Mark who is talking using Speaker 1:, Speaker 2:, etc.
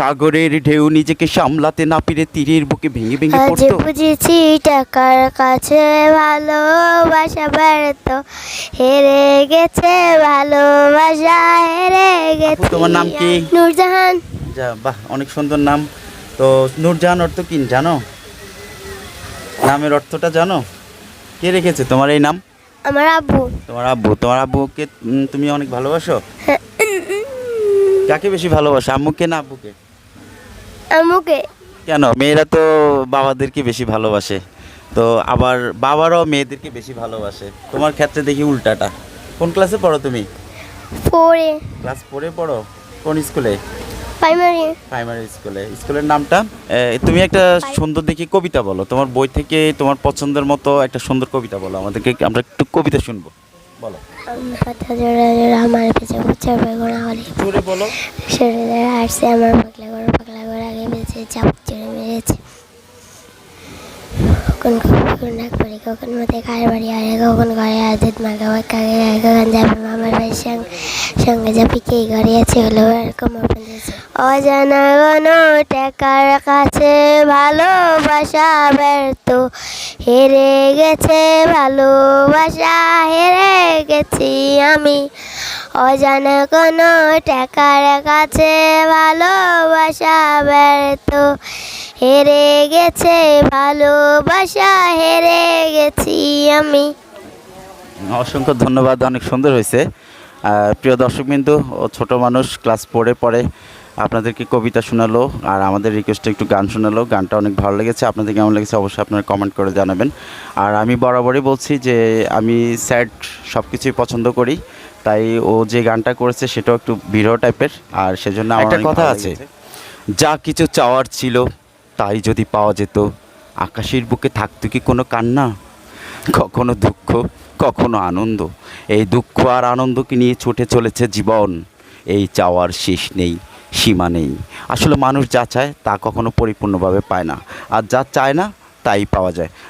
Speaker 1: সাগরের ঢেউ নিজেকে সামলাতে না পেরে তীরের বুকে ভেঙে ভেঙে
Speaker 2: আজ
Speaker 1: পড়তো।
Speaker 2: বুঝেছি টাকার কাছে ভালোবাসা ব্যর্থ। হেরে গেছে ভালোবাসা হেরে গেছে
Speaker 1: তোমার নাম কি?
Speaker 2: নূরজাহান।
Speaker 1: যা বাহ অনেক সুন্দর নাম। তো নূরজাহান অর্থ কি জানো? নামের অর্থটা জানো? কে রেখেছে তোমার এই নাম?
Speaker 2: আমার আব্বু।
Speaker 1: তোমার আব্বু। তোমার আব্বুকে উম, তুমি অনেক ভালোবাসো? কাকে বেশি ভালোবাসো আম্মুকে না আব্বুকে?
Speaker 2: আম্মুকে
Speaker 1: কেন? মেয়েরা তো বাবাদেরকে বেশি ভালোবাসে। তো আবার বাবারাও মেয়েদেরকে বেশি ভালোবাসে। তোমার ক্ষেত্রে দেখি উল্টাটা। কোন ক্লাসে পড়ো তুমি?
Speaker 2: পরে
Speaker 1: ক্লাস পড়ে পড়ো? কোন স্কুলে
Speaker 2: প্রাইমারি
Speaker 1: প্রাইমারি স্কুলে স্কুলের নামটা? তুমি একটা সুন্দর দেখি কবিতা বলো। তোমার বই থেকে তোমার পছন্দের মতো একটা সুন্দর কবিতা বলো। আমাদেরকে আমরা একটু কবিতা শুনব। বলো।
Speaker 2: আমার পেছে বুঝছে বেগুনা হলি
Speaker 1: জোরে বলো।
Speaker 2: শরীরে আসছে আমার পাগলা করে পাগলা করে আগে বেঁচে চাপ চড়ে মেরেছে। কখন কখন কখন মতে খায় বাড়ি আরে কখন ঘরে আদিত মাগা কাকে কখন যাবে মামার সঙ্গে? সঙ্গে যাবি কে? ঘরে আছে হলো এরকম অজানা কোনো টাকার কাছে ভালোবাসা ব্যর্থ। হেরে গেছে ভালোবাসা হেরে গেছি আমি। অজানা কোনো টাকার কাছে ভালোবাসা ব্যর্থ। হেরে গেছে, ভালোবাসা হেরে গেছি আমি।
Speaker 1: অসংখ্য ধন্যবাদ, অনেক সুন্দর হয়েছে। প্রিয় দর্শকবিন্দু ও ছোট মানুষ, ক্লাস পড়ে পড়ে। আপনাদেরকে কবিতা শোনালো আর আমাদের রিকোয়েস্টে একটু গান শোনালো। গানটা অনেক ভালো লেগেছে। আপনাদের কেমন লেগেছে অবশ্যই আপনারা কমেন্ট করে জানাবেন। আর আমি বরাবরই বলছি যে আমি স্যাড সব কিছুই পছন্দ করি। তাই ও যে গানটা করেছে সেটাও একটু ভিডিও টাইপের আর সেজন্য আমার
Speaker 3: একটা কথা আছে।
Speaker 1: যা কিছু চাওয়ার ছিল তাই যদি পাওয়া যেত। আকাশের বুকে থাকতো কি কোনো কান্না? কখনো দুঃখ কখনো আনন্দ। এই দুঃখ আর আনন্দকে নিয়ে ছুটে চলেছে জীবন? এই চাওয়ার শেষ নেই। সীমা নেই। আসলে মানুষ যা চায় তা কখনো পরিপূর্ণভাবে পায় না। আর যা চায় না, তাই পাওয়া যায়।